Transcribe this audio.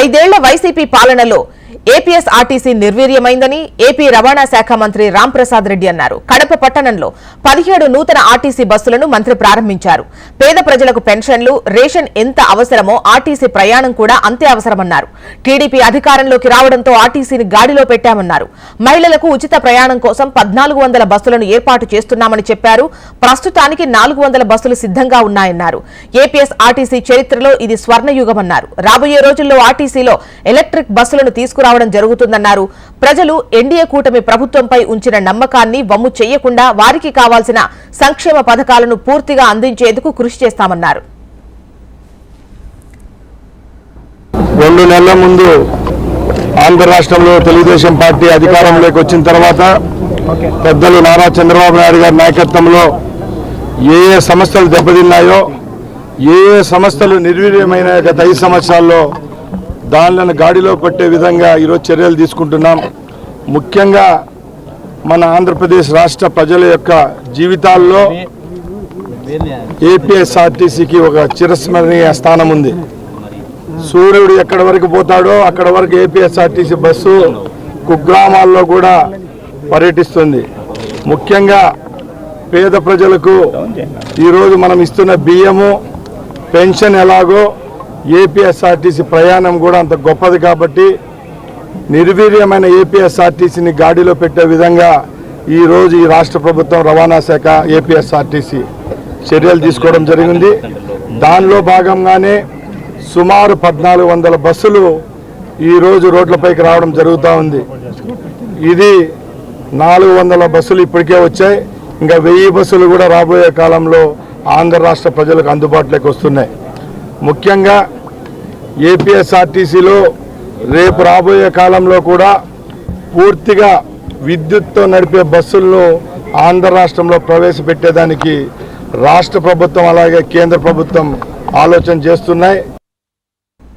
ఐదేళ్ళ వైసీపీ పాలనలో APSRTC నిర్వీర్యమైందని AP రవాణా శాఖ మంత్రి రాంప్రసాద్ రెడ్డి అన్నారు. కడప పట్టణంలో పదిహేడు నూతన ఆర్టీసీ బస్సులను మంత్రి ప్రారంభించారు. పేద ప్రజలకు పెన్షన్లు రేషన్ ఎంత అవసరమో ఆర్టీసీ ప్రయాణం కూడా అంతే అవసరమన్నారు. టీడీపీ అధికారంలోకి రావడంతో ఆర్టీసీని గాడిలో పెట్టామన్నారు. మహిళలకు ఉచిత ప్రయాణం కోసం పద్నాలుగు వందల బస్సులను ఏర్పాటు చేస్తున్నామని చెప్పారు. ప్రస్తుతానికి నాలుగు వందల బస్సులు సిద్ధంగా ఉన్నాయన్నారు. ఏపీఎస్ ఆర్టీసీ చరిత్రలో ఇది స్వర్ణయుగమన్నారు. రాబోయే రోజుల్లో ఆర్టీసీలో ఎలక్ట్రిక్ బస్సులను తీసుకురావడం జరుగుతుందన్నారు. ప్రజలు ఎన్డీఏ కూటమి ప్రభుత్వంపై ఉంచిన నమ్మకాన్ని వమ్ము చేయకుండా వారికి కావాల్సిన సంక్షేమ పథకాలను పూర్తిగా అందించేందుకు కృషి చేస్తామన్నారు. రెండు నెలల ముందు ఆంధ్ర రాష్ట్రంలో తెలుగుదేశం పార్టీ అధికారంలోకి వచ్చిన తర్వాత పెద్దలు నారా చంద్రబాబు నాయుడు గారి నాయకత్వంలో ఏ ఏ సంస్థలు దెబ్బతిన్నాయో ఏ ఏ సంస్థలు నిర్వీర్యమైన గత ఐదు సంవత్సరాల్లో దానిలను గాడిలో కొట్టే విధంగా ఈరోజు చర్యలు తీసుకుంటున్నాం. ముఖ్యంగా మన ఆంధ్రప్రదేశ్ రాష్ట్ర ప్రజల యొక్క జీవితాల్లో ఏపీఎస్ఆర్టీసీకి ఒక చిరస్మరణీయ స్థానం ఉంది. సూర్యుడు ఎక్కడి వరకు పోతాడో అక్కడ వరకు ఏపీఎస్ఆర్టీసీ బస్సు కుగ్రామాల్లో కూడా పర్యటిస్తుంది. ముఖ్యంగా పేద ప్రజలకు ఈరోజు మనం ఇస్తున్న బియ్యము పెన్షన్ ఎలాగో ఏపీఎస్ఆర్టీసీ ప్రయాణం కూడా అంత గొప్పది కాబట్టి నిర్వీర్యమైన ఏపీఎస్ఆర్టీసీని గాడిలో పెట్టే విధంగా ఈరోజు ఈ రాష్ట్ర ప్రభుత్వం రవాణా శాఖ ఏపీఎస్ఆర్టీసీ చర్యలు తీసుకోవడం జరిగింది. దానిలో భాగంగానే సుమారు పద్నాలుగు వందల బస్సులు ఈరోజు రోడ్లపైకి రావడం జరుగుతూ ఉంది. ఇది నాలుగు వందల బస్సులు ఇప్పటికే వచ్చాయి. ఇంకా వెయ్యి బస్సులు కూడా రాబోయే కాలంలో ఆంధ్ర రాష్ట్ర ప్రజలకు అందుబాటులోకి వస్తున్నాయి. ముఖ్యంగా ఏపీఎస్ఆర్టీసీలో రేపు రాబోయే కాలంలో కూడా పూర్తిగా విద్యుత్తో నడిపే బస్సులను ఆంధ్ర రాష్ట్రంలో ప్రవేశపెట్టేదానికి రాష్ట్ర ప్రభుత్వం అలాగే కేంద్ర ప్రభుత్వం ఆలోచన చేస్తున్నాయి.